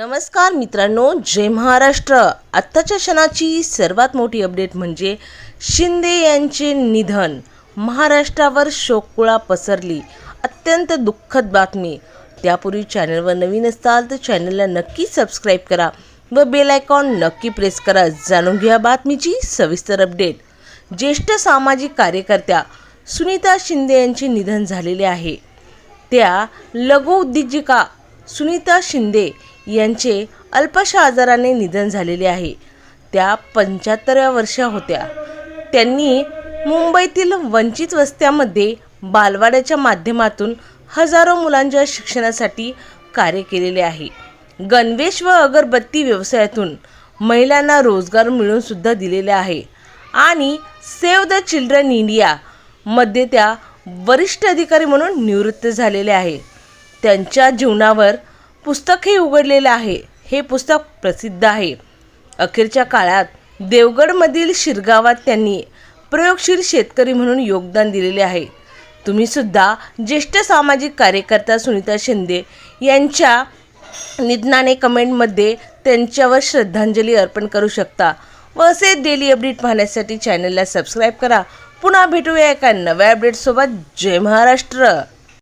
नमस्कार मित्रांनो जय महाराष्ट्र. आत्ताच्या क्षणाची सर्वात मोठी अपडेट म्हणजे शिंदे यांचे निधन. महाराष्ट्रावर शोककुळा पसरली. अत्यंत दुःखद बातमी. त्यापूर्वी चॅनलवर नवीन असाल तर चॅनलला नक्की सबस्क्राईब करा व बेल आयकॉन नक्की प्रेस करा. जाणून घ्या बातमीची सविस्तर अपडेट ज्येष्ठ सामाजिक कार्यकर्त्या सुनीता शिंदे यांचे निधन झालेले आहे. त्या लघुउद्योजिका सुनीता शिंदे यांचे अल्पशा आजाराने निधन झालेले आहे. त्या पंच्याहत्तराव्या वर्षा होत्या. त्यांनी मुंबईतील वंचित वस्त्यामध्ये बालवाड्याच्या माध्यमातून हजारो मुलांच्या शिक्षणासाठी कार्य केलेले आहे. गणवेश व अगरबत्ती व्यवसायातून महिलांना रोजगार मिळून सुद्धा दिलेले आहे. आणि सेव्ह द चिल्ड्रन इंडिया मध्ये त्या वरिष्ठ अधिकारी म्हणून निवृत्त झालेले आहे. त्यांच्या जीवनावर पुस्तकही उघडलेलं आहे. हे पुस्तक प्रसिद्ध आहे. अखेरच्या काळात देवगडमधील शिरगावात त्यांनी प्रयोगशील शेतकरी म्हणून योगदान दिलेले आहे. तुम्ही सुद्धा ज्येष्ठ सामाजिक कार्यकर्ता सुनीता शिंदे यांच्या निधनाने कमेंटमध्ये त्यांच्यावर श्रद्धांजली अर्पण करू शकता व असे डेली अपडेट पाहण्यासाठी चॅनलला सबस्क्राईब करा. पुन्हा भेटूया एका नव्या अपडेटसोबत जय महाराष्ट्र!